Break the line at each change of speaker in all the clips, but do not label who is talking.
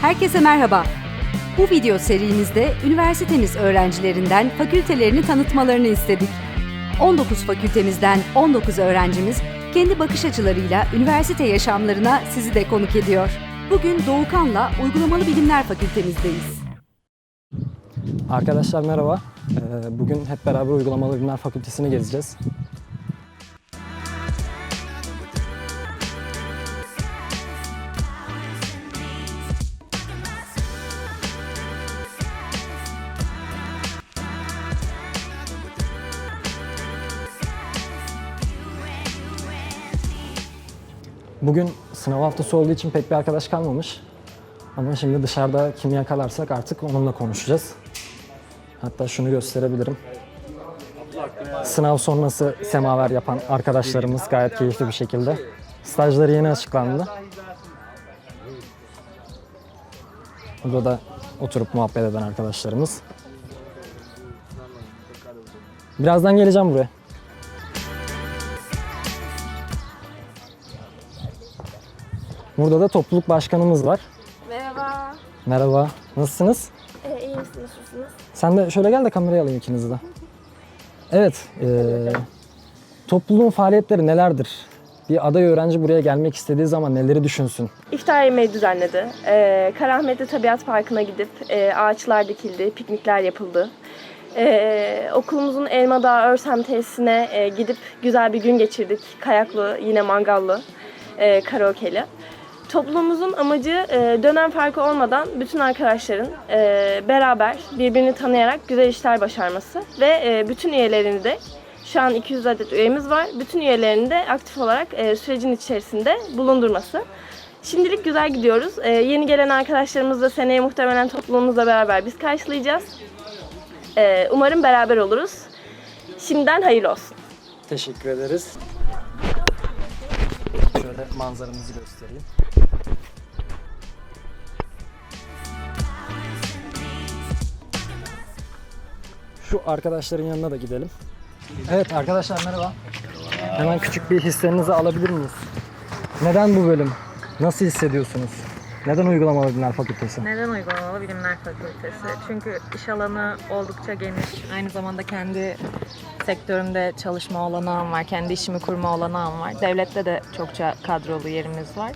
Herkese merhaba. Bu video serimizde üniversitemiz öğrencilerinden fakültelerini tanıtmalarını istedik. 19 fakültemizden 19 öğrencimiz kendi bakış açılarıyla üniversite yaşamlarına sizi de konuk ediyor. Bugün Doğukan'la Uygulamalı Bilimler Fakültemizdeyiz.
Arkadaşlar merhaba. Ee, Bugün hep beraber Uygulamalı Bilimler Fakültesini gezeceğiz. Bugün sınav haftası olduğu için pek bir arkadaş kalmamış. Ama şimdi dışarıda kimi yakalarsak artık onunla konuşacağız. Hatta şunu gösterebilirim. Sınav sonrası semaver yapan arkadaşlarımız gayet keyifli bir şekilde. Stajları yeni açıklandı. Burada da oturup muhabbet eden arkadaşlarımız. Birazdan geleceğim buraya. Burada da topluluk başkanımız var.
Merhaba.
Merhaba, nasılsınız?
Ee, iyi misiniz? Nasılsınız?
Sen de şöyle gel de kameraya alayım ikinizi de. Evet, eee topluluğun faaliyetleri nelerdir? Bir aday öğrenci buraya gelmek istediği zaman neleri düşünsün?
İftar yemeği düzenledi. Ee, Karahmetli Tabiat Parkı'na gidip e, ağaçlar dikildi, piknikler yapıldı. Ee, okulumuzun Elmadağ Örsem tesisine e, gidip güzel bir gün geçirdik. Kayaklı, yine mangallı, e, karaokeli. Topluluğumuzun amacı e, dönem farkı olmadan bütün arkadaşların e, beraber birbirini tanıyarak güzel işler başarması ve e, bütün üyelerini de şu an 200 adet üyemiz var. Bütün üyelerini de aktif olarak sürecin içerisinde bulundurması. Şimdilik güzel gidiyoruz. Yeni gelen arkadaşlarımız da seneye muhtemelen topluluğumuzla beraber biz karşılayacağız. Umarım beraber oluruz. Şimdiden hayırlı olsun.
Teşekkür ederiz. Şöyle manzaramızı göstereyim. Şu arkadaşların yanına da gidelim. Evet arkadaşlar merhaba. Hemen küçük bir hislerinizi alabilir miyiz? Neden bu bölüm? Nasıl hissediyorsunuz? Neden uygulamalı bilimler fakültesi?
Neden uygulamalı bilimler fakültesi? Çünkü iş alanı oldukça geniş. Aynı zamanda kendi sektörümde çalışma olanağım var. Kendi işimi kurma olanağım var. Devlette de çokça kadrolu yerimiz var.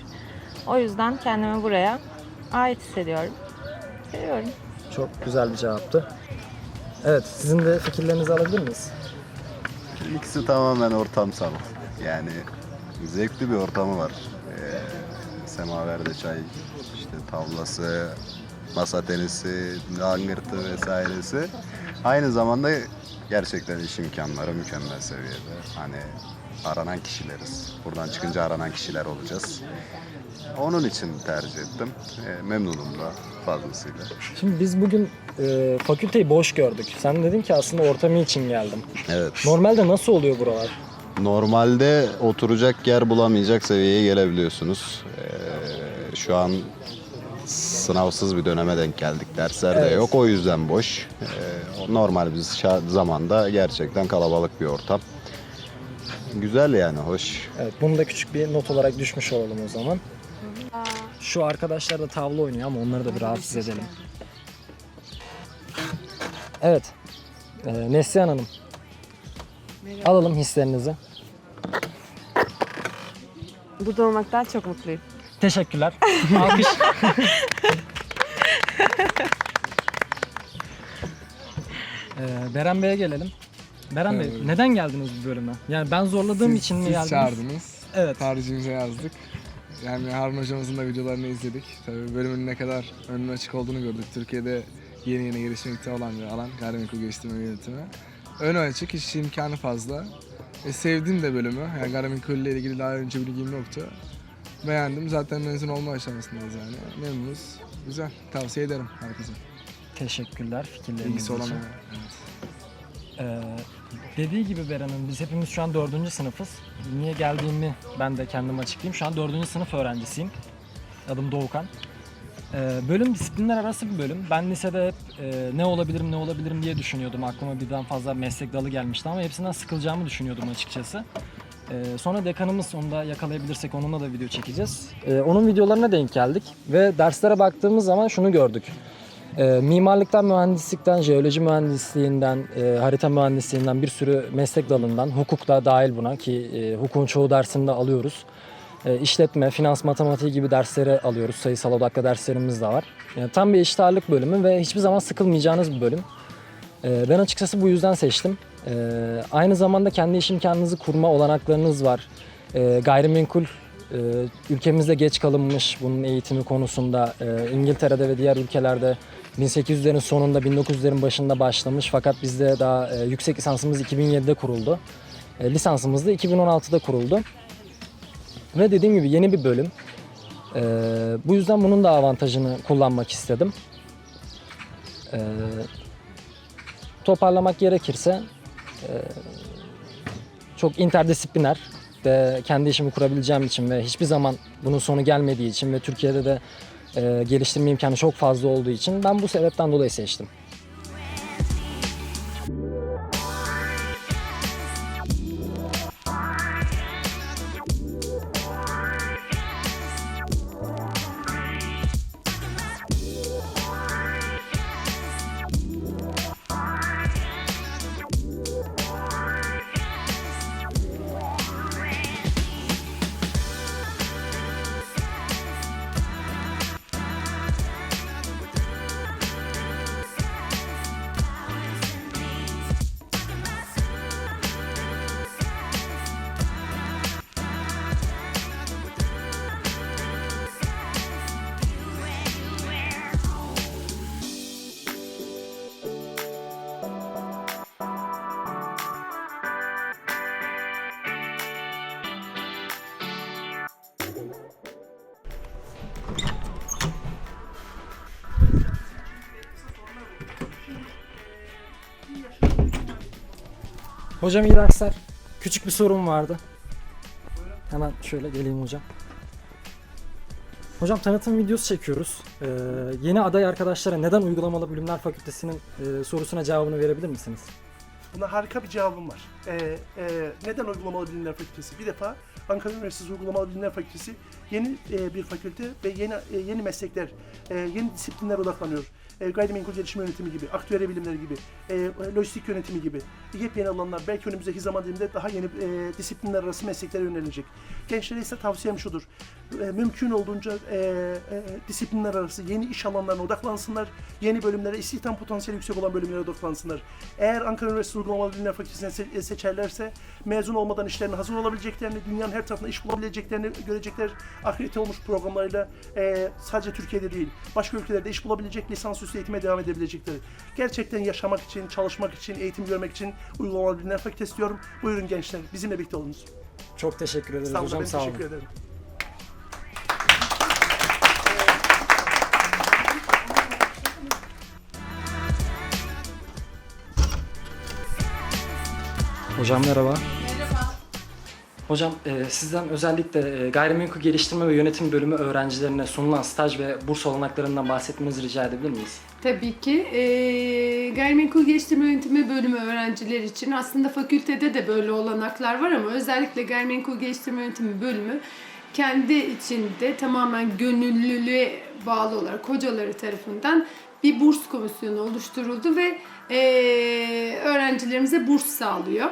O yüzden kendimi buraya ait hissediyorum. Seviyorum.
Çok güzel bir cevaptı. Evet sizin de fikirlerinizi alabilir miyiz?
İkisi tamamen ortamsal. Yani zevkli bir ortamı var. Ee, semaverde çay, işte tavlası, masa tenisi, langırtı vesairesi. Aynı zamanda gerçekten iş imkanları mükemmel seviyede. Hani aranan kişileriz. Buradan çıkınca aranan kişiler olacağız. Onun için tercih ettim. Ee, memnunum da fazlasıyla.
Şimdi biz bugün e, fakülteyi boş gördük. Sen dedin ki aslında ortamı için geldim.
Evet.
Normalde nasıl oluyor buralar?
Normalde oturacak yer bulamayacak seviyeye gelebiliyorsunuz. Ee, şu an sınavsız bir döneme denk geldik. Dersler de
Evet.
yok. O yüzden boş. Ee, normal bir zamanda gerçekten kalabalık bir ortam. Güzel yani, hoş.
Evet, bunu da küçük bir not olarak düşmüş olalım o zaman. Şu arkadaşlar da tavla oynuyor ama onları da bir rahatsız edelim. Evet. Ee, Neslihan Hanım. Alalım hislerinizi.
Burada olmaktan çok mutluyum.
Teşekkürler. Alkış. ee, Beren Bey'e gelelim. Beren Bey, neden geldiniz bu bölüme? Yani ben zorladığım
Siz-
için mi
siz
geldiniz?
çağırdınız.
Evet.
Tercihimize yazdık. Yani Harun hocamızın da videolarını izledik. Tabii bölümün ne kadar önüne açık olduğunu gördük. Türkiye'de yeni yeni gelişmekte olan bir alan gayrimenkul geliştirme ve yönetimi. Önü açık, iş imkanı fazla. E, sevdim de bölümü. Yani gayrimenkul ile ilgili daha önce bilgim yoktu. Beğendim. Zaten mezun olma aşamasındayız yani. Memnunuz. Güzel. Tavsiye ederim herkese.
Teşekkürler fikirleriniz
İlgisi
için.
olanlara. Evet.
Ee, dediği gibi Beren'in biz hepimiz şu an dördüncü sınıfız. Niye geldiğimi ben de kendim açıklayayım. Şu an dördüncü sınıf öğrencisiyim. Adım Doğukan. Ee, bölüm disiplinler arası bir bölüm. Ben lisede hep e, ne olabilirim ne olabilirim diye düşünüyordum. Aklıma birden fazla meslek dalı gelmişti ama hepsinden sıkılacağımı düşünüyordum açıkçası. Ee, sonra dekanımız onu da yakalayabilirsek onunla da video çekeceğiz. Ee, onun videolarına denk geldik ve derslere baktığımız zaman şunu gördük. Ee, mimarlıktan, mühendislikten, jeoloji mühendisliğinden, e, harita mühendisliğinden bir sürü meslek dalından, hukuk da dahil buna ki e, hukukun çoğu dersinde alıyoruz. E, işletme, finans, matematiği gibi dersleri alıyoruz. Sayısal odaklı derslerimiz de var. Yani tam bir eşit ağırlık bölümü ve hiçbir zaman sıkılmayacağınız bir bölüm. E, ben açıkçası bu yüzden seçtim. E, aynı zamanda kendi iş imkanınızı kurma olanaklarınız var. E, gayrimenkul e, ülkemizde geç kalınmış bunun eğitimi konusunda. E, İngiltere'de ve diğer ülkelerde 1800'lerin sonunda 1900'lerin başında başlamış fakat bizde daha e, yüksek lisansımız 2007'de kuruldu. E, lisansımız da 2016'da kuruldu. Ve dediğim gibi yeni bir bölüm. Ee, bu yüzden bunun da avantajını kullanmak istedim. Ee, toparlamak gerekirse e, çok interdisipliner ve kendi işimi kurabileceğim için ve hiçbir zaman bunun sonu gelmediği için ve Türkiye'de de e, geliştirme imkanı çok fazla olduğu için ben bu sebepten dolayı seçtim. Hocam iyi dersler. Küçük bir sorun vardı. Hemen şöyle geleyim hocam. Hocam tanıtım videosu çekiyoruz. Ee, yeni aday arkadaşlara neden uygulamalı bilimler fakültesinin e, sorusuna cevabını verebilir misiniz?
Buna harika bir cevabım var. Ee, e, neden Uygulamalı Bilimler Fakültesi? Bir defa Ankara Üniversitesi Uygulamalı Bilimler Fakültesi yeni e, bir fakülte ve yeni e, yeni meslekler, e, yeni disiplinler odaklanıyor. E, gayrimenkul gelişim yönetimi gibi, aktüel bilimleri gibi, e, lojistik yönetimi gibi yepyeni alanlar belki önümüzdeki zaman diliminde daha yeni e, disiplinler arası mesleklere yönelecek. Gençlere ise tavsiyem şudur. E, mümkün olduğunca e, e, disiplinler arası yeni iş alanlarına odaklansınlar. Yeni bölümlere, istihdam potansiyeli yüksek olan bölümlere odaklansınlar. Eğer Ankara Üniversitesi Uygulamalı Bilimler Fakültesi'ne se- seçerlerse mezun olmadan işlerine hazır olabileceklerini, dünyanın her tarafında iş bulabileceklerini görecekler. Akredite olmuş programlarıyla e, sadece Türkiye'de değil, başka ülkelerde iş bulabilecek, lisansüstü eğitime devam edebilecekleri. Gerçekten yaşamak için, çalışmak için, eğitim görmek için Uygulamalı Bilimler Fakültesi diyorum. Buyurun gençler, bizimle birlikte olunuz.
Çok teşekkür ederiz
olun,
hocam sağ olun.
teşekkür ederim.
Hocam merhaba. Hocam e, sizden özellikle e, gayrimenkul geliştirme ve yönetim bölümü öğrencilerine sunulan staj ve burs olanaklarından bahsetmenizi rica edebilir miyiz?
Tabii ki. Ee, gayrimenkul geliştirme yönetimi bölümü öğrenciler için aslında fakültede de böyle olanaklar var ama özellikle gayrimenkul geliştirme yönetimi bölümü kendi içinde tamamen gönüllülüğe bağlı olarak hocaları tarafından bir burs komisyonu oluşturuldu ve ee, öğrencilerimize burs sağlıyor.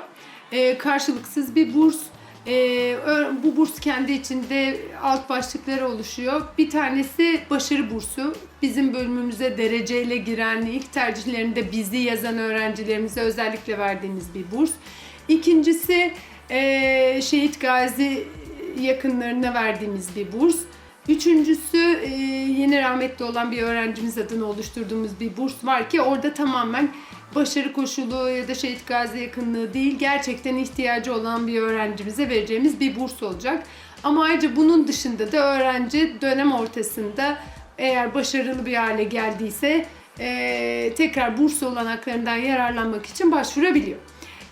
Ee, karşılıksız bir burs. Ee, bu burs kendi içinde alt başlıkları oluşuyor. Bir tanesi başarı bursu. Bizim bölümümüze dereceyle giren, ilk tercihlerinde bizi yazan öğrencilerimize özellikle verdiğimiz bir burs. İkincisi ee, Şehit Gazi yakınlarına verdiğimiz bir burs. Üçüncüsü e, yeni rahmetli olan bir öğrencimiz adına oluşturduğumuz bir burs var ki orada tamamen başarı koşulu ya da şehit gazi yakınlığı değil gerçekten ihtiyacı olan bir öğrencimize vereceğimiz bir burs olacak. Ama ayrıca bunun dışında da öğrenci dönem ortasında eğer başarılı bir hale geldiyse e, tekrar burs olanaklarından yararlanmak için başvurabiliyor.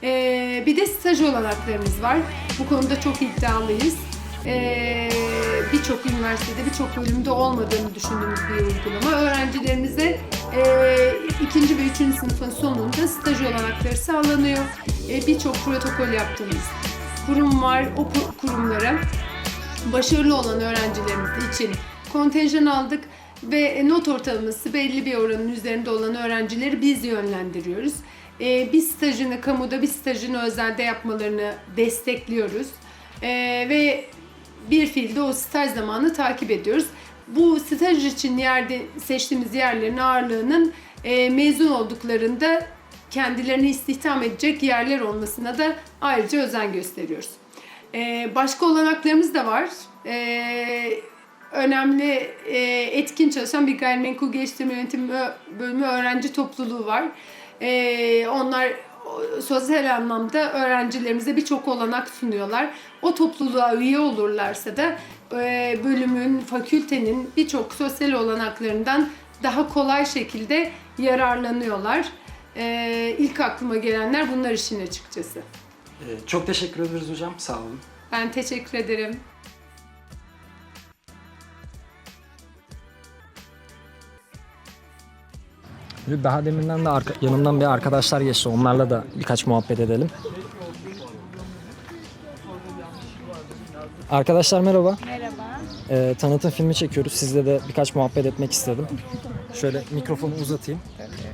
E, bir de staj olanaklarımız var. Bu konuda çok iddialıyız. E, birçok üniversitede, birçok bölümde olmadığını düşündüğümüz bir uygulama. Öğrencilerimize e, ikinci ve üçüncü sınıfın sonunda staj olanakları sağlanıyor. E, birçok protokol yaptığımız kurum var. O ku- kurumlara başarılı olan öğrencilerimiz için kontenjan aldık ve not ortalaması belli bir oranın üzerinde olan öğrencileri biz yönlendiriyoruz. Ee, bir stajını kamuda, bir stajını özelde yapmalarını destekliyoruz. Ee, ve bir fiilde o staj zamanı takip ediyoruz. Bu staj için yerde seçtiğimiz yerlerin ağırlığının e, mezun olduklarında kendilerini istihdam edecek yerler olmasına da ayrıca özen gösteriyoruz. Ee, başka olanaklarımız da var. Ee, önemli e, etkin çalışan bir gayrimenkul geliştirme yönetimi bölümü öğrenci topluluğu var. Ee, onlar sosyal anlamda öğrencilerimize birçok olanak sunuyorlar. O topluluğa üye olurlarsa da e, bölümün, fakültenin birçok sosyal olanaklarından daha kolay şekilde yararlanıyorlar. Ee, ilk aklıma gelenler bunlar işin açıkçası.
Ee, çok teşekkür ederiz hocam. Sağ olun.
Ben teşekkür ederim.
Daha deminden de arka- yanımdan bir arkadaşlar geçti. Onlarla da birkaç muhabbet edelim. Arkadaşlar merhaba. Merhaba. Ee, tanıtım filmi çekiyoruz. Sizle de birkaç muhabbet etmek istedim. Şöyle mikrofonu uzatayım.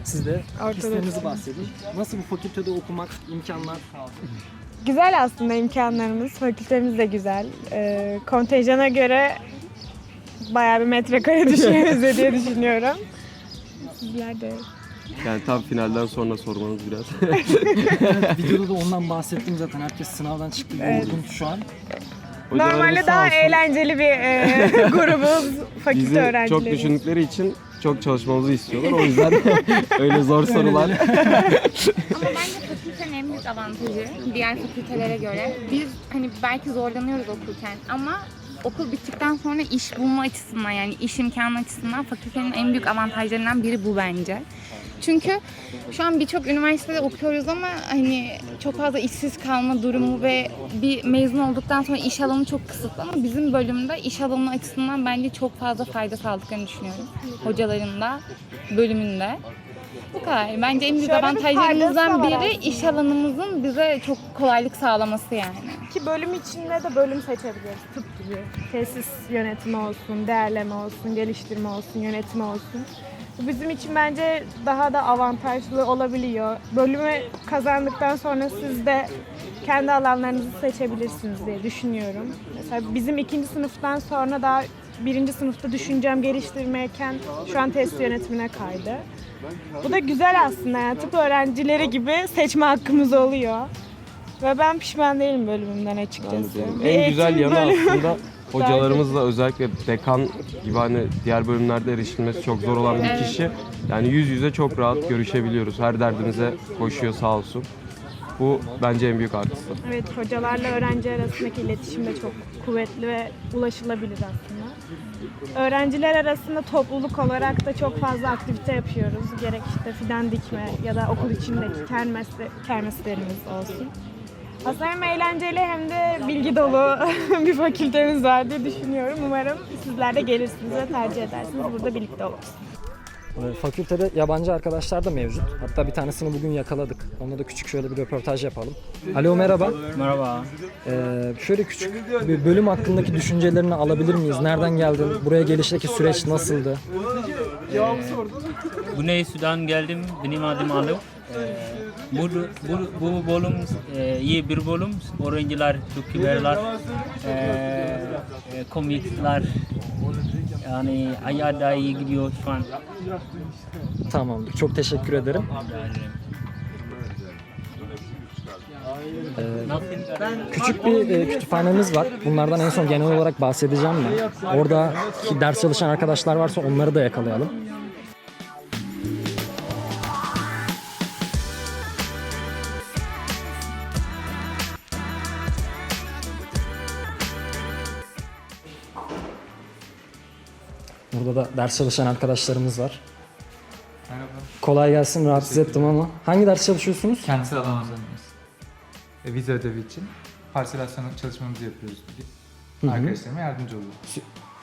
Siz de hislerinizi bahsedin. Nasıl bu fakültede okumak, imkanlar?
Güzel aslında imkanlarımız. Fakültemiz de güzel. Ee, kontenjana göre bayağı bir metrekare düşüyoruz diye düşünüyorum. Sizler de.
Yani tam finalden sonra sormanız biraz.
Videoda da ondan bahsettim zaten. Herkes sınavdan çıktı. Yorgun şu an.
Hocalarımız
Normalde daha
olsun
eğlenceli bir e, grubuz fakülte
Bizi
öğrencileri.
çok düşündükleri için çok çalışmamızı istiyorlar. O yüzden öyle zor sorular.
Ama bence fakültenin en büyük avantajı diğer fakültelere göre biz hani belki zorlanıyoruz okurken ama okul bittikten sonra iş bulma açısından yani iş imkanı açısından fakültenin en büyük avantajlarından biri bu bence. Çünkü şu an birçok üniversitede okuyoruz ama hani çok fazla işsiz kalma durumu ve bir mezun olduktan sonra iş alanı çok kısıtlı ama bizim bölümde iş alanı açısından bence çok fazla fayda sağladıklarını düşünüyorum. Hocaların da, bölümünde. Bu kadar. Bence en büyük
Şöyle bir
avantajlarımızdan
faydası var
biri iş alanımızın bize çok kolaylık sağlaması yani.
Ki bölüm içinde de bölüm seçebiliriz. Tıp gibi. Tesis yönetimi olsun, değerleme olsun, geliştirme olsun, yönetimi olsun. Bu bizim için bence daha da avantajlı olabiliyor. Bölümü kazandıktan sonra siz de kendi alanlarınızı seçebilirsiniz diye düşünüyorum. Mesela bizim ikinci sınıftan sonra daha birinci sınıfta düşüncem geliştirmeyken şu an test yönetimine kaydı. Bu da güzel aslında yani tıp öğrencileri gibi seçme hakkımız oluyor. Ve ben pişman değilim bölümümden açıkçası. Bir
en güzel yanı
bölümü-
aslında hocalarımızla özellikle dekan gibi hani diğer bölümlerde erişilmesi çok zor olan bir kişi. Yani yüz yüze çok rahat görüşebiliyoruz. Her derdimize koşuyor sağ olsun. Bu bence en büyük artısı.
Evet, hocalarla öğrenci arasındaki iletişim de çok kuvvetli ve ulaşılabilir aslında. Öğrenciler arasında topluluk olarak da çok fazla aktivite yapıyoruz. Gerek işte fidan dikme ya da okul içindeki kermesle, kermeslerimiz olsun. Aslında hem eğlenceli hem de bilgi dolu bir fakültemiz var diye düşünüyorum. Umarım sizler de gelirsiniz ve tercih edersiniz. Burada birlikte oluruz.
Ee, Fakültede yabancı arkadaşlar da mevcut. Hatta bir tanesini bugün yakaladık. Onunla da küçük şöyle bir röportaj yapalım. Alo merhaba.
Merhaba.
Ee, şöyle küçük bir bölüm hakkındaki düşüncelerini alabilir miyiz? Nereden geldin? Buraya gelişteki süreç nasıldı?
Güney Sudan geldim. Benim adım Alif. Ee, bu, bu, bu bölüm e, iyi bir bölüm. Öğrenciler. Ee, e, komikler. Yani hayat da iyi gidiyor şu an.
Tamamdır. Çok teşekkür ederim.
Ben
Küçük bir e, kütüphanemiz var. Bunlardan en son genel olarak bahsedeceğim ben. Orada ders çalışan arkadaşlar varsa onları da yakalayalım. Burada da ders çalışan arkadaşlarımız var.
Merhaba.
Kolay gelsin rahatsız ettim ama. Hangi ders çalışıyorsunuz?
Kentsel alan uzmanıyız. E, vize ödevi için parselasyon çalışmamızı yapıyoruz.
Hı hı.
Arkadaşlarıma yardımcı oluyor.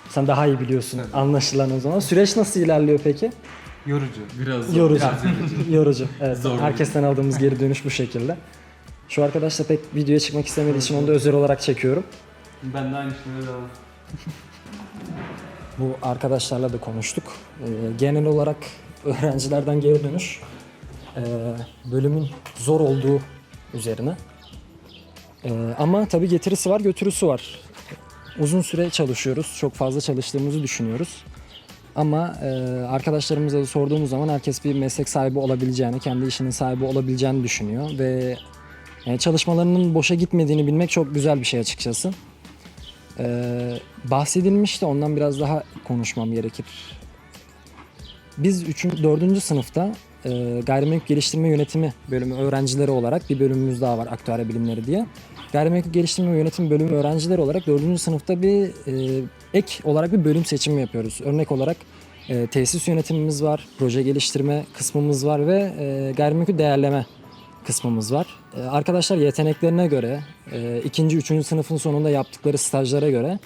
Sen daha iyi biliyorsun
Tabii.
anlaşılan o zaman. Süreç nasıl ilerliyor peki?
Yorucu. Biraz
Yorucu.
Biraz yorucu.
Yorucu. Evet.
Zor.
Herkesten aldığımız geri dönüş bu şekilde. Şu arkadaş da pek videoya çıkmak istemediği için onu da özel olarak çekiyorum.
Ben de aynı şeyleri devam.
Bu arkadaşlarla da konuştuk. Ee, genel olarak öğrencilerden geri dönüş ee, bölümün zor olduğu üzerine. Ee, ama tabii getirisi var, götürüsü var. Uzun süre çalışıyoruz, çok fazla çalıştığımızı düşünüyoruz. Ama e, arkadaşlarımıza da sorduğumuz zaman herkes bir meslek sahibi olabileceğini, kendi işinin sahibi olabileceğini düşünüyor ve yani çalışmalarının boşa gitmediğini bilmek çok güzel bir şey açıkçası. Ee, bahsedilmişti ondan biraz daha konuşmam gerekir. Biz 3. 4. sınıfta e, gayrimenkul geliştirme yönetimi bölümü öğrencileri olarak bir bölümümüz daha var aktüel bilimleri diye. Gayrimenkul geliştirme yönetim bölümü öğrencileri olarak 4. sınıfta bir e, ek olarak bir bölüm seçimi yapıyoruz. Örnek olarak e, tesis yönetimimiz var, proje geliştirme kısmımız var ve e, gayrimenkul değerleme kısmımız var. E, arkadaşlar yeteneklerine göre, e, ikinci, üçüncü sınıfın sonunda yaptıkları stajlara göre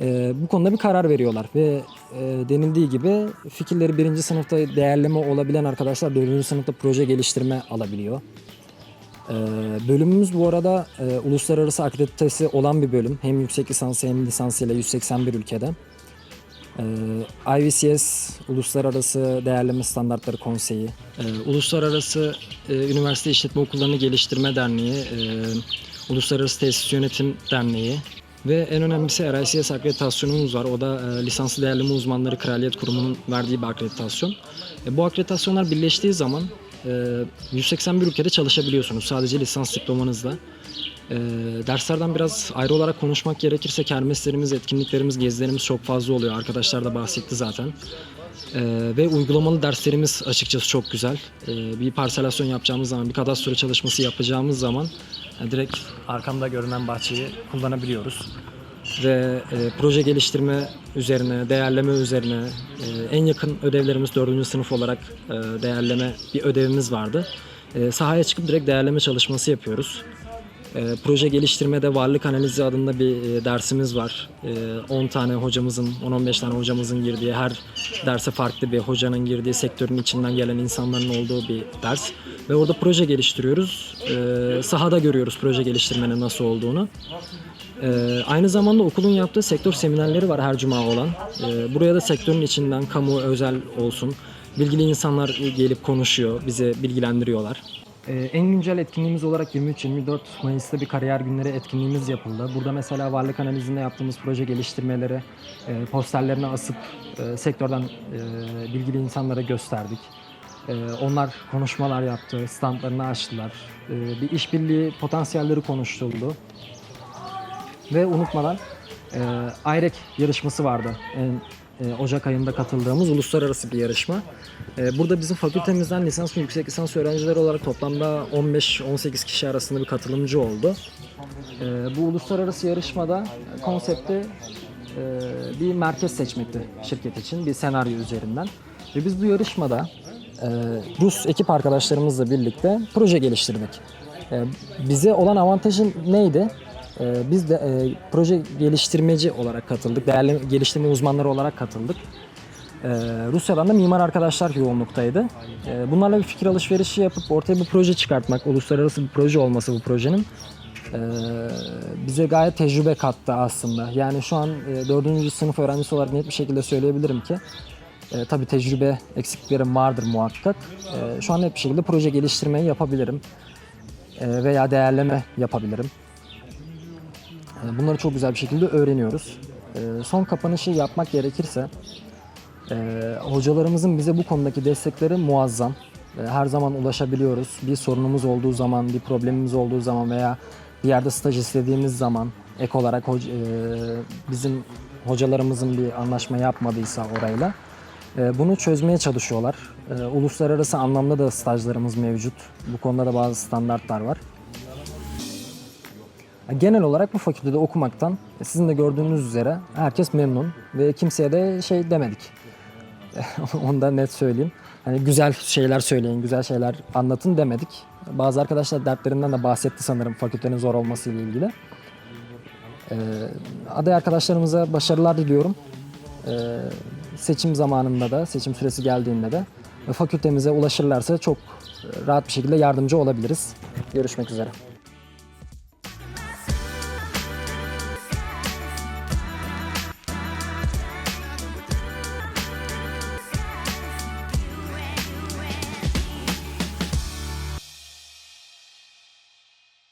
e, bu konuda bir karar veriyorlar. Ve e, denildiği gibi fikirleri birinci sınıfta değerleme olabilen arkadaşlar dördüncü sınıfta proje geliştirme alabiliyor. E, bölümümüz bu arada e, uluslararası akreditesi olan bir bölüm. Hem yüksek lisansı hem lisansıyla 181 ülkede. Ee, IVCS Uluslararası Değerleme Standartları Konseyi, e, Uluslararası e, Üniversite İşletme Okullarını Geliştirme Derneği, e, Uluslararası Tesis Yönetim Derneği ve en önemlisi RICS akreditasyonumuz var. O da e, lisanslı değerleme uzmanları Kraliyet Kurumu'nun verdiği bir akreditasyon. E, bu akreditasyonlar birleştiği zaman e, 181 ülkede çalışabiliyorsunuz sadece lisans diplomanızla. E, derslerden biraz ayrı olarak konuşmak gerekirse kermeslerimiz, etkinliklerimiz, gezilerimiz çok fazla oluyor. Arkadaşlar da bahsetti zaten. E, ve uygulamalı derslerimiz açıkçası çok güzel. E, bir parselasyon yapacağımız zaman, bir kadastro çalışması yapacağımız zaman e, direkt arkamda görünen bahçeyi kullanabiliyoruz. Ve e, proje geliştirme üzerine, değerleme üzerine e, en yakın ödevlerimiz 4. sınıf olarak e, değerleme bir ödevimiz vardı. E, sahaya çıkıp direkt değerleme çalışması yapıyoruz. E, proje geliştirmede varlık analizi adında bir e, dersimiz var. E, 10 tane hocamızın, 10-15 tane hocamızın girdiği, her derse farklı bir hocanın girdiği, sektörün içinden gelen insanların olduğu bir ders. Ve orada proje geliştiriyoruz. E, sahada görüyoruz proje geliştirmenin nasıl olduğunu. E, aynı zamanda okulun yaptığı sektör seminerleri var her cuma olan. E, buraya da sektörün içinden kamu, özel olsun bilgili insanlar gelip konuşuyor, bizi bilgilendiriyorlar. Ee, en güncel etkinliğimiz olarak 23-24 Mayıs'ta bir kariyer günleri etkinliğimiz yapıldı. Burada mesela varlık analizinde yaptığımız proje geliştirmeleri e, posterlerine asıp e, sektörden e, bilgili insanlara gösterdik. E, onlar konuşmalar yaptı, standlarını açtılar. E, bir işbirliği potansiyelleri konuşuldu. Ve unutmadan e, AYREK yarışması vardı. En, Ocak ayında katıldığımız uluslararası bir yarışma. E, burada bizim fakültemizden lisans ve yüksek lisans öğrencileri olarak toplamda 15-18 kişi arasında bir katılımcı oldu. E, bu uluslararası yarışmada konsepti e, bir merkez seçmekti şirket için bir senaryo üzerinden. Ve biz bu yarışmada e, Rus ekip arkadaşlarımızla birlikte proje geliştirdik. E, bize olan avantajı neydi? Ee, biz de e, proje geliştirmeci olarak katıldık. Değerli geliştirme uzmanları olarak katıldık. Ee, Rusya'dan da mimar arkadaşlar yoğunluktaydı. Ee, bunlarla bir fikir alışverişi yapıp ortaya bir proje çıkartmak, uluslararası bir proje olması bu projenin e, bize gayet tecrübe kattı aslında. Yani şu an e, 4. sınıf öğrencisi olarak net bir şekilde söyleyebilirim ki e, tabii tecrübe eksikliklerim vardır muhakkak. E, şu an net bir şekilde proje geliştirmeyi yapabilirim. E, veya değerleme yapabilirim. E, Bunları çok güzel bir şekilde öğreniyoruz. E, Son kapanışı yapmak gerekirse e, hocalarımızın bize bu konudaki destekleri muazzam. Her zaman ulaşabiliyoruz. Bir sorunumuz olduğu zaman, bir problemimiz olduğu zaman veya bir yerde staj istediğimiz zaman ek olarak e, bizim hocalarımızın bir anlaşma yapmadıysa orayla e, bunu çözmeye çalışıyorlar. Uluslararası anlamda da stajlarımız mevcut. Bu konuda da bazı standartlar var. Genel olarak bu fakültede okumaktan sizin de gördüğünüz üzere herkes memnun ve kimseye de şey demedik. Onu da net söyleyeyim. Hani güzel şeyler söyleyin, güzel şeyler anlatın demedik. Bazı arkadaşlar dertlerinden de bahsetti sanırım fakültenin zor olması ile ilgili. Ee, aday arkadaşlarımıza başarılar diliyorum. Ee, seçim zamanında da, seçim süresi geldiğinde de fakültemize ulaşırlarsa çok rahat bir şekilde yardımcı olabiliriz. Görüşmek üzere.